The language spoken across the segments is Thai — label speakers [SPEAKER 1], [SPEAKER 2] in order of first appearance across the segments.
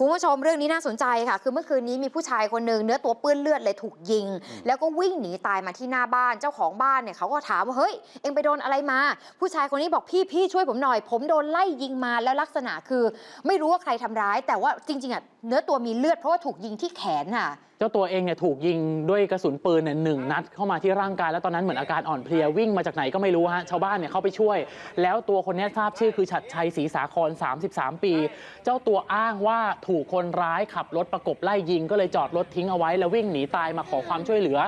[SPEAKER 1] คุณผู้ชมเรื่องนี้น่าสนใจค่ะ คือเมื่อคืนนี้มีผู้ชายคนหนึ่งเนื้อตัวเปื้อนเลือดเลยถูกยิง แล้วก็วิ่งหนีตายมาที่หน้าบ้านเจ้าของบ้านเนี่ยเขาก็ถามว่าเฮ้ยเอ็งไปโดนอะไรมา ผู้ชายคนนี้บอกพี่พี่ช่วยผมหน่อย ผมโดนไล่ยิงมาแล้วลักษณะคือ ไม่รู้ว่าใครทำร้าย แต่ว่าจริงๆอะเนื้อตัวมีเลือดเพราะว่าถูกยิงที่แขนค่ะ
[SPEAKER 2] เจ้าตัวเองเนี่ยถูกยิงด้วยกระสุนปืนเนี่ยหนึ่งนัดเข้ามาที่ร่างกายแล้วตอนนั้นเหมือนอาการอ่อนเพลียวิ่งมาจากไหนก็ไม่รู้ฮะชาวบ้านเนี่ยเข้าไปช่วย แล้วตัวคนเนี้ยทราบชื่อคือฉัดชัยศรีสาคร 33 ปี เจ้าตัวอ้างว่าถูกคนร้ายขับรถประกบไล่ยิง ก็เลยจอดรถทิ้งเอาไว้แล้ววิ่งหนีตายมาขอความช่วยเหลือ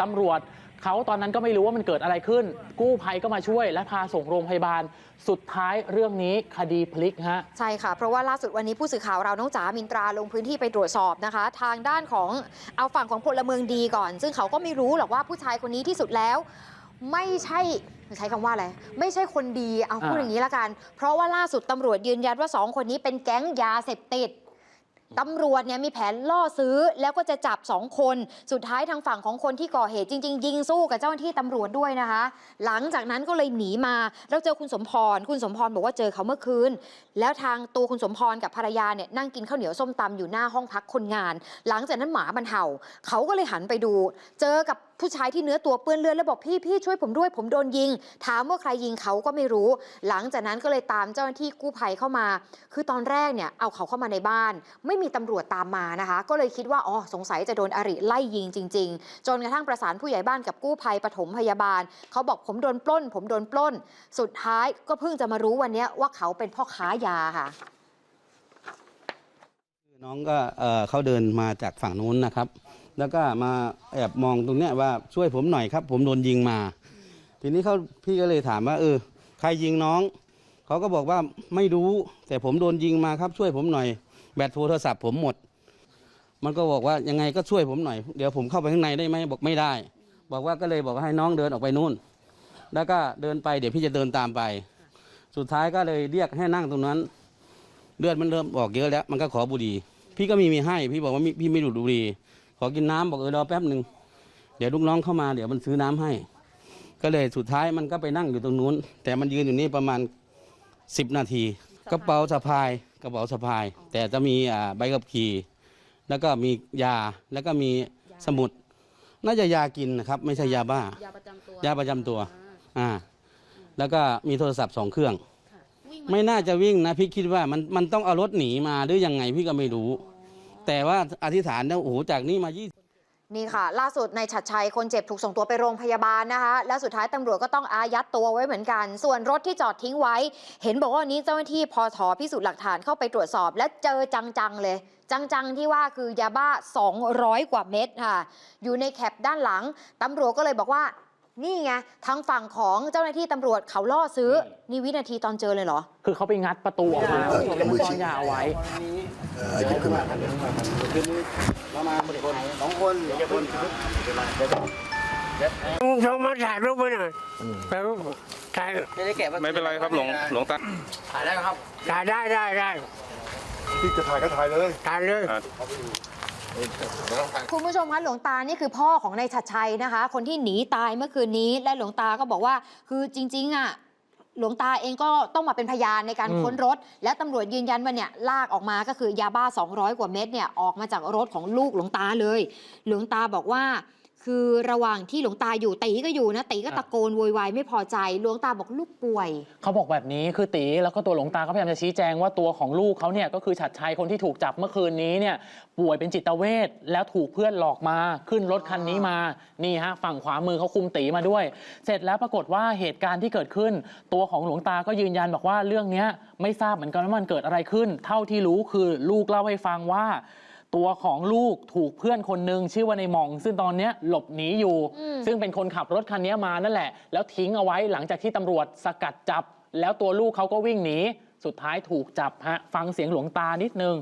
[SPEAKER 2] ตำรวจเขาตอนนั้นก็ไม่รู้ว่ามันเกิดอะไรขึ้น กู้ภัยก็มาช่วย และพาส่งโรงพยาบาล สุดท้ายเรื่องนี้คดีพลิกฮะ
[SPEAKER 1] ใช่ค่ะ เพราะว่าล่าสุดวันนี้ผู้สื่อข่าวเราน้องจ๋ามินตราลงพื้นที่ไปตรวจสอบนะคะ ทางด้านของเอาฝั่งของพลเมืองดีก่อน ซึ่งเขาก็ไม่รู้หรอกว่าผู้ชายคนนี้ที่สุดแล้ว ไม่ใช่ใช้คำว่าอะไร ไม่ใช่คนดีเอาพูด
[SPEAKER 2] อ
[SPEAKER 1] ย่างนี้ละกัน เพราะว่าล่าสุดตำรวจยืนยันว่าสองคนนี้เป็นแก๊งยาเสพติด ตำรวจเนี่ยมีแผนล่อซื้อแล้วก็จะจับสองคน สุดท้ายทางฝั่งของคนที่ก่อเหตุจริง ๆ ยิงสู้กับเจ้าหน้าที่ตำรวจด้วยนะคะ หลังจากนั้นก็เลยหนีมาเราเจอคุณสมพร คุณสมพรบอกว่าเจอเขาเมื่อคืน แล้วทางตัวคุณสมพรกับภรรยาเนี่ยนั่งกินข้าวเหนียวส้มตำอยู่หน้าห้องพักคนงาน หลังจากนั้นหมามันเห่า เขาก็เลยหันไปดู เจอกับ ผู้ชายที่เนื้อตัวเปื้อนเลือดแล้วบอกพี่พี่ช่วยผมด้วย ผมโดนยิง ถามว่าใครยิงเขาก็ไม่รู้ หลังจากนั้นก็เลยตามเจ้าหน้าที่กู้ภัยเข้ามา คือตอนแรกเนี่ยเอาเขาเข้ามาในบ้าน ไม่มีตำรวจตามมานะคะ ก็เลยคิดว่าอ๋อสงสัยจะโดนอริไล่ยิงจริง ๆ จนกระทั่งประสานผู้ใหญ่บ้านกับกู้ภัยปฐมพยาบาล เขาบอกผมโดนปล้น ผมโดนปล้น สุดท้ายก็เพิ่งจะมารู้วันนี้ว่าเขาเป็นพ่อค้ายาค่ะ
[SPEAKER 3] น้องก็เออเขาเดินมาจากฝั่งนู้นนะครับ แล้วก็มาแอบมองตรงเนี้ยว่าช่วยผมหน่อยครับ ผมโดนยิงมา ทีนี้เขาพี่ก็เลยถามว่าเออ ใครยิงน้อง เขาก็บอกว่าไม่รู้ แต่ผมโดนยิงมาครับ ช่วยผมหน่อย แบตโทรศัพท์ผมหมด มันก็บอกว่ายังไงก็ช่วยผมหน่อย เดี๋ยวผมเข้าไปข้างในได้ไหมบอกไม่ได้ บอกว่าก็เลยบอกว่าให้น้องเดินออกไปนู่น แล้วก็เดินไปเดี๋ยวพี่จะเดินตามไป สุดท้ายก็เลยเรียกให้นั่งตรงนั้น เลือดมันเริ่มออกเยอะแล้ว มันก็ขอบุหรี่ พี่ก็มีมีให้ พี่บอกว่าพี่ไม่ดูดบุหรี่ ขอกินน้ำบอกเออรอแป๊บหนึ่งเดี๋ยวลูกน้องเข้ามาเดี๋ยวมันซื้อน้ำให้ ก็เลยสุดท้ายมันก็ไปนั่งอยู่ตรงนู้น แต่มันยืนอยู่นี่ประมาณสิบนาทีกระเป๋าสะพายกระเป๋าสะพาย แต่จะมีอ่าใบขับขี่แล้วก็มียาแล้วก็มีสมุด น่าจะยากินนะครับ ไม่ใช่ยาบ้า
[SPEAKER 4] ยาประจำตัวยา
[SPEAKER 3] ประจำตัวอ่าแล้วก็มีโทรศัพท์สองเครื่อง ไม่น่าจะวิ่งนะพี่คิดว่ามันมันต้องเอารถหนีมาหรือยังไงพี่ก็ไม่รู้ แต่ว่าอธิษฐานนะโอ้โหจากนี้มา20
[SPEAKER 1] นี่ค่ะ ล่าสุดในฉัดชัยคนเจ็บถูกส่งตัวไปโรงพยาบาลนะคะ แล้วสุดท้ายตำรวจก็ต้องอายัดตัวไว้เหมือนกัน ส่วนรถที่จอดทิ้งไว้ เห็นบอกว่านนี้เจ้าหน้าที่พอถอพิสูจน์หลักฐานเข้าไปตรวจสอบ และเจอจัง ๆ เลย จัง ๆ ที่ว่าคือยาบ้า 200 กว่าเม็ดค่ะ อยู่ในแคปด้านหลังตำรวจก็เลยบอกว่า นี่ไงทางฝั่งของเจ้าหน้าที่ตำรวจเขาล่อซื้อ นี่วินาทีตอนเจอเลยเหรอ
[SPEAKER 2] คือเขาไปงัดประตูออกมาแล้วมันซ่อนยาเอาไว้
[SPEAKER 3] ประมาณคนสองคนคน
[SPEAKER 5] ลุงโทรมาถ่ายรูปไว้หน่อยถ่ายรูปถ่าย
[SPEAKER 6] ไม่เป็นไรครับหลวงหลวงตา
[SPEAKER 5] ถ่ายได้ได้ได้
[SPEAKER 7] ที่จะถ่ายก็ถ่ายเลย
[SPEAKER 5] ถ่ายเลย
[SPEAKER 1] คุณผู้ชมคะหลวงตานี่คือพ่อของนายชัดชัยนะคะ คนที่หนีตายเมื่อคืนนี้และหลวงตาก็บอกว่า คือจริง ๆ อะหลวงตาเองก็ต้องมาเป็นพยานในการค้นรถ และตำรวจยืนยันว่าเนี่ยลากออกมาก็คือยาบ้า 200 กว่าเม็ดเนี่ยออกมาจากรถของลูกหลวงตาเลย หลวงตาบอกว่า คือระหว่างที่หลวงตาอยู่ตีก็อยู่นะตีก็ตะโกนโวยวายไม่พอใจหลวงตาบอกลูกป่วย
[SPEAKER 2] เขาบอกแบบนี้คือตีแล้วก็ตัวหลวงตาก็พยายามจะชี้แจงว่าตัวของลูกเขาเนี่ยก็คือฉัดชัยคนที่ถูกจับเมื่อคืนนี้เนี่ยป่วยเป็นจิตเวชแล้วถูกเพื่อนหลอกมาขึ้นรถคันนี้มานี่ฮะฝั่งขวามือเขาคุมตีมาด้วย เสร็จแล้วปรากฏว่าเหตุการณ์ที่เกิดขึ้น ตัวของหลวงตาก็ยืนยันบอกว่าเรื่องนี้ไม่ทราบเหมือนกันว่ามันเกิดอะไรขึ้น เท่าที่รู้คือลูกเล่าให้ฟังว่า ตัวของลูกถูกเพื่อนคนหนึ่งชื่อว่าในหมอง ซึ่งตอนเนี้ยหลบหนีอยู่
[SPEAKER 1] อืม
[SPEAKER 2] ซึ่งเป็นคนขับรถคันนี้มานั่นแหละ แล้วทิ้งเอาไว้หลังจากที่ตำรวจสกัดจับ แล้วตัวลูกเขาก็วิ่งหนีสุดท้ายถูกจับฮะฟังเสียงหลวงตานิดนึง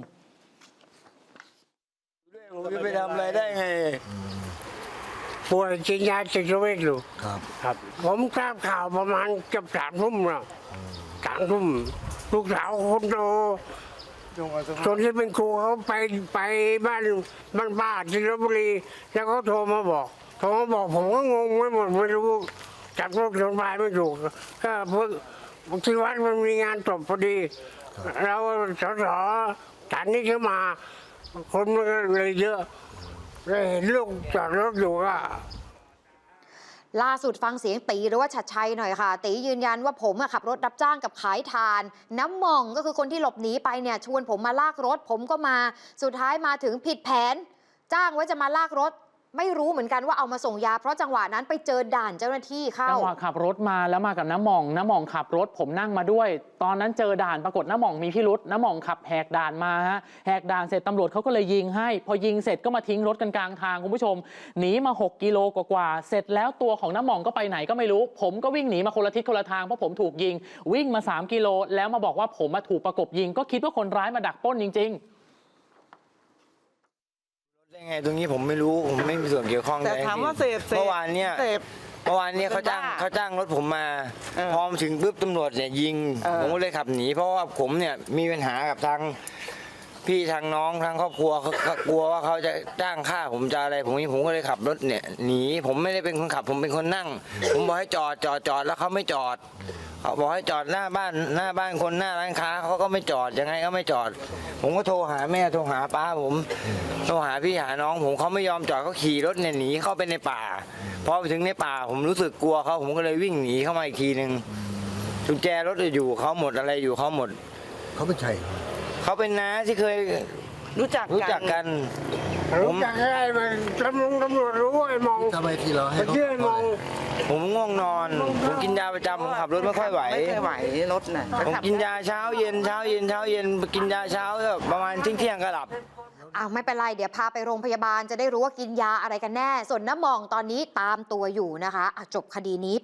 [SPEAKER 5] ผมจะไปทำอะไรได้ไง ป่วยกินยาจิตเวชอยู่
[SPEAKER 7] ครับ
[SPEAKER 5] ครับผมทราบข่าวประมาณเกือบสามทุ่มแล้วสามทุ่มลูกสาวคนโต ส่วนที่เป็นครูเขาไปไปบ้านบ้านป้าที่ลบบุรี แล้วเขาโทรมาบอกโทรมาบอกผมก็งงไม่หมดไม่รู้จับรคโรงพยาบาลไม่ถูกก็เพิ่งที่วัดมันมีงานจบพอดีเราสสจากนี้ก็มา คนมันก็เลยเยอะเลยเห็นลูกจอดรถอยู่ก็
[SPEAKER 1] ล่าสุดฟังเสียงตีหรือว่าชัดชัยหน่อยค่ะ ตียืนยันว่าผมขับรถรับจ้างกับขายทาน น้ำมองก็คือคนที่หลบหนีไปเนี่ยชวนผมมาลากรถ ผมก็มา สุดท้ายมาถึงผิดแผน จ้างไว้จะมาลากรถ ไม่รู้เหมือนกันว่าเอามาส่งยา เพราะจังหวะนั้นไปเจอด่านเจ้าหน้าที่เข้า
[SPEAKER 2] จังหวะขับรถมาแล้วมากับน้ำหม่อง น้ำหม่องขับรถผมนั่งมาด้วย ตอนนั้นเจอด่านปรากฏน้ำหม่องมีพิรุษน้ำหม่องขับแหกด่านมาฮะแหกด่านเสร็จตำรวจเขาก็เลยยิงให้ พอยิงเสร็จก็มาทิ้งรถกันกลางทางคุณผู้ชมหนีมา 6 กิโลกว่าๆเสร็จแล้วตัวของน้ำหม่องก็ไปไหนก็ไม่รู้ ผมก็วิ่งหนีมาคนละทิศคนละทางเพราะผมถูกยิง วิ่งมา 3 กิโลแล้วมาบอกว่าผมมาถูกประกบยิง ก็คิดว่าคนร้ายมาดักปล้นจริง ๆ
[SPEAKER 4] ได้ไงตรงนี้ผมไม่รู้ผมไม่มีส่วนเกี่ยวข้อง
[SPEAKER 8] แต่
[SPEAKER 4] ใด
[SPEAKER 8] ถามว่าเสพเสพ
[SPEAKER 4] เมื่อวานเนี่ย
[SPEAKER 8] เสพ
[SPEAKER 4] เมื่อวานเนี่ยเขาจ้าง
[SPEAKER 8] เป็นบ้า
[SPEAKER 4] เขาจ้างรถผมมา
[SPEAKER 8] เออ
[SPEAKER 4] พอมาถึงปุ๊บตำรวจเนี่ยยิง
[SPEAKER 8] เออ
[SPEAKER 4] ผมก็เลยขับหนีเพราะว่าผมเนี่ยมีปัญหากับทาง พี่ทางน้องทางครอบครัวเขาเขากลัวว่าเขาจะจ้างฆ่าผมจะอะไรผมนี่ผมก็เลยขับรถเนี่ยหนีผมไม่ได้เป็นคนขับผมเป็นคนนั่ง ผมบอกให้จอดจอดจอดแล้วเขาไม่จอดเขาบอกให้จอดหน้าบ้านหน้าบ้านคนหน้าร้านค้าเขาก็ไม่จอดยังไงก็ไม่จอด ผมก็โทรหาแม่โทรหาป้าผมโทรหาพี่หาน้อง ผมเขาไม่ยอมจอดเขาขี่รถเนี่ยหนีเข้าไปในป่าพอไปถึงในป่าผมรู้สึกกลัวเขาผมก็เลยวิ่งหนีเข้ามาอีกทีหนึ่งกุญแจรถอยู่เขาหมดอะไรอยู่เขาหมด
[SPEAKER 7] เขาเป็นใคร
[SPEAKER 4] เขาเป็นน้าที่เคย
[SPEAKER 8] รู้จัก
[SPEAKER 4] รู้จักกันผ
[SPEAKER 5] รู้
[SPEAKER 4] ม
[SPEAKER 5] จักอะไรมันตำรวจตำรวจรู้ไอ้มอง
[SPEAKER 7] ทำไมทีเราให้
[SPEAKER 5] ไป
[SPEAKER 7] เขา
[SPEAKER 5] เชื่อไอ้มอง
[SPEAKER 4] ผมง่วงนอน ผมกินยาประจำผมขับรถไม่ค่อยไหว
[SPEAKER 8] ไม่ค่อยไหวรถน่ะ
[SPEAKER 4] ผมกินยาเช้าเย็นเช้าเย็นเช้าเย็นกินยาเช้าก็ประมาณเที่ยงเที่ยงๆก็หลับ
[SPEAKER 1] อ้าวไม่เป็นไรเดี๋ยวพาไปโรงพยาบาลจะได้รู้ว่ากินยาอะไรกันแน่ ส่วนน้ำหมองตอนนี้ตามตัวอยู่นะคะอะจบคดีนี้